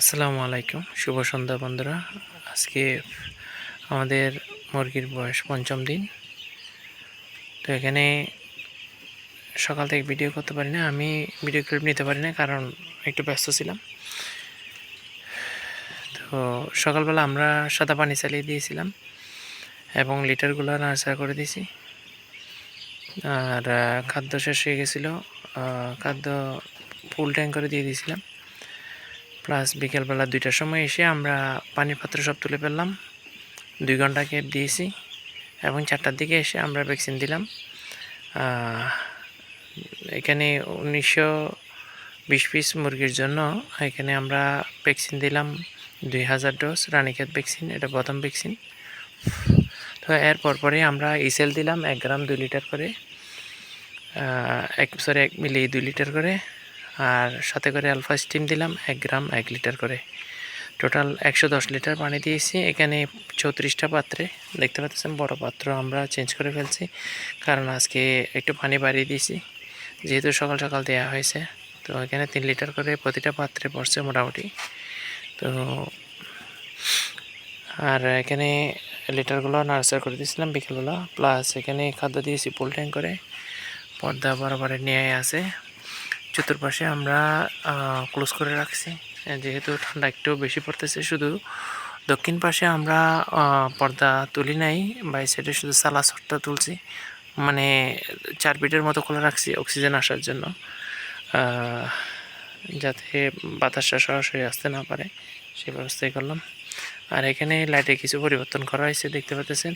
আসসালামু আলাইকুম। শুভ সন্ধ্যা বন্ধুরা। আজকে আমাদের মুরগির বয়স পঞ্চম দিন। তো এখানে সকাল থেকে ভিডিও করতে পারি না। আমি ভিডিও ক্লিপ নিতে পারি না, কারণ একটু ব্যস্ত ছিলাম। তো সকালবেলা আমরা সাদা পানি চালিয়ে দিয়েছিলাম এবং লিটারগুলো নাড়াচাড়া করে দিয়েছি। আর খাদ্য শেষ হয়ে গেছিল। খাদ্য ফুল ট্যাঙ্ক করে দিয়ে দিয়েছিলাম। প্লাস বিকেলবেলা দুইটার সময় এসে আমরা পানির পাত্র সব তুলে ফেললাম। দুই ঘণ্টা গ্যাপ দিয়েছি এবং চারটার দিকে এসে আমরা ভ্যাকসিন দিলাম। এখানে উনিশশো বিশ পিস মুরগির জন্য এখানে আমরা ভ্যাকসিন দিলাম। দুই হাজার ডোজ রানীক্ষেত ভ্যাকসিন এটা প্রথম ভ্যাকসিন তো এর পরপরে আমরা ইসেল দিলাম এক গ্রাম দুই লিটার করে। এক সরি এক মিলি দুই লিটার করে। আর সাথে করে আলফা স্টিম দিলাম, এক গ্রাম, এক লিটার করে। টোটাল একশো দশ লিটার পানি দিয়েছি। এখানে চৌত্রিশটা পাত্রে, দেখতে পাচ্ছেন বড় পাত্র আমরা চেঞ্জ করে ফেলছি, কারণ আজকে একটু পানি বাড়িয়ে দিয়েছি। যেহেতু সকাল সকাল দেওয়া হয়েছে, তো এখানে তিন লিটার করে প্রতিটা পাত্রে পড়ছে মোটামুটি। তো আর এখানে লিটারগুলো নার্সার করে দিয়েছিলাম বিকেলবেলা প্লাস এখানে খাদ্য দিয়েছি ফুল ট্যাঙ্ক করে। পর্দা বরাবরে নিয়ে আছে। চতুর্পাশে আমরা ক্লোজ করে রাখছি। যেহেতু ঠান্ডা একটু বেশি পড়তেছে, শুধু দক্ষিণ পাশে আমরা পর্দা তুলি নাই, বাই সাইডে শুধু সালা সটটা তুলছি। মানে চার ফিটের মতো খোলা রাখছি অক্সিজেন আসার জন্য। যাতে বাতাসটা সরাসরি আসতে না পারে সেই ব্যবস্থাই করলাম। আর এখানে লাইটে কিছু পরিবর্তন করা হয়েছে, দেখতে পাচ্ছেন।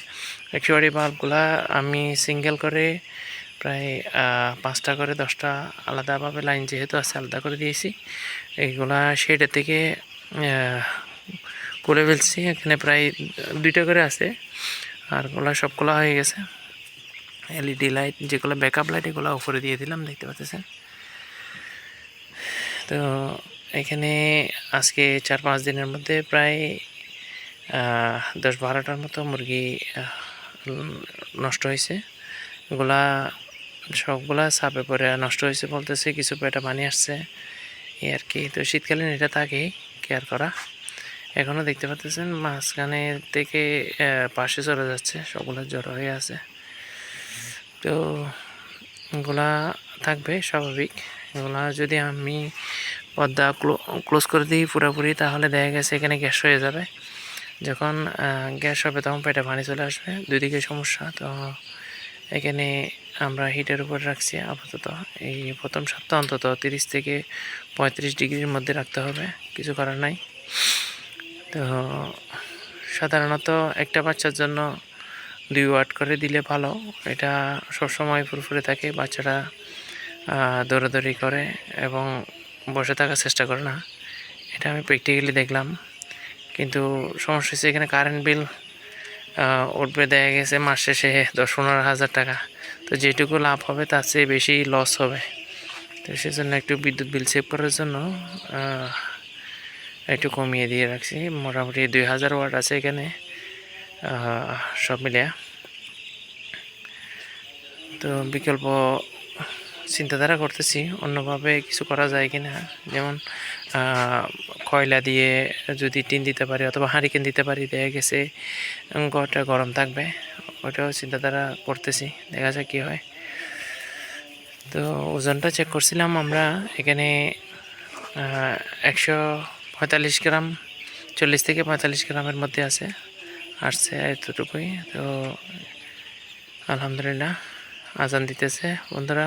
একেবারে বাল্বগুলা আমি সিঙ্গেল করে প্রায় পাঁচটা করে দশটা আলাদাভাবে লাইন যেহেতু আছে, আলাদা করে দিয়েছি। এইগুলা শেডের থেকে খুলে ফেলছি। এখানে প্রায় দুইটা করে আছে। আর ওগুলা সবগুলা হয়ে গেছে। এলইডি লাইট, যেগুলো ব্যাকআপ লাইট, এগুলো উপরে দিয়ে দিলাম, দেখতে পাচ্ছেন? তো এখানে আজকে চার পাঁচ দিনের মধ্যে প্রায় দশ বারোটার মতো মুরগি নষ্ট হয়েছে। এগুলা সবগুলা সাপে পরে নষ্ট হয়েছে বলতেছে, কিছু পেটা পানি আসছে। এই আর কি। তো শীতকালীন এটা থাকে কেয়ার করা। এখনও দেখতে পাচ্ছেন, মাঝখানে থেকে পাশে চলে যাচ্ছে, সবগুলো জড়ো হয়ে আছে। তো এগুলা থাকবে, স্বাভাবিক। এগুলা যদি আমি পর্দা ক্লোজ করে দিই পুরোপুরি, তাহলে দেখা গেছে এখানে গ্যাস হয়ে যাবে। যখন গ্যাস হবে তখন পেটে পানি চলে আসবে। দুদিকে সমস্যা, তো এখানে আমরা হিটের উপর রাখছি আপাতত। এই প্রথম সপ্তাহ অন্তত তিরিশ থেকে পঁয়ত্রিশ ডিগ্রির মধ্যে রাখতে হবে, কিছু করার নাই। তো সাধারণত একটা বাচ্চার জন্য দুই ওয়াট করে দিলে ভালো, এটা সবসময় ফুরফুরে থাকে, বাচ্চারা দৌড়াদৌড়ি করে এবং বসে থাকার চেষ্টা করে না। এটা আমি প্র্যাকটিক্যালি দেখলাম। কিন্তু সমস্যা হচ্ছে এখানে কারেন্ট বিল উঠবে, দেখা গেছে মাস শেষে দশ পনেরো হাজার টাকা। তো যেটুকু লাভ হবে, তার চেয়ে বেশি লস হবে। তো সেজন্য একটু বিদ্যুৎ বিল সেভ করার জন্য একটু কমিয়ে দিয়ে রাখছি। মোটামুটি দুই হাজার ওয়াট আছে এখানে সব মিলিয়ে। তো বিকল্প চিন্তাধারা করতেছি, অন্যভাবে কিছু করা যায় কি না যেমন কয়লা দিয়ে যদি টিন দিতে পারি অথবা হাঁড়িকেন দিতে পারি দেখা গেছে ঘরটা গরম থাকবে। ওটাও চিন্তাধারা করতেছি, দেখা যাক কী হয়। তো ওজনটা চেক করছিলাম আমরা, এখানে একশো পঁয়তাল্লিশ গ্রাম, চল্লিশ থেকে পঁয়তাল্লিশ গ্রামের মধ্যে আছে, আসছে এতটুকুই। তো আলহামদুলিল্লাহ, আজান দিতেছে বন্ধুরা।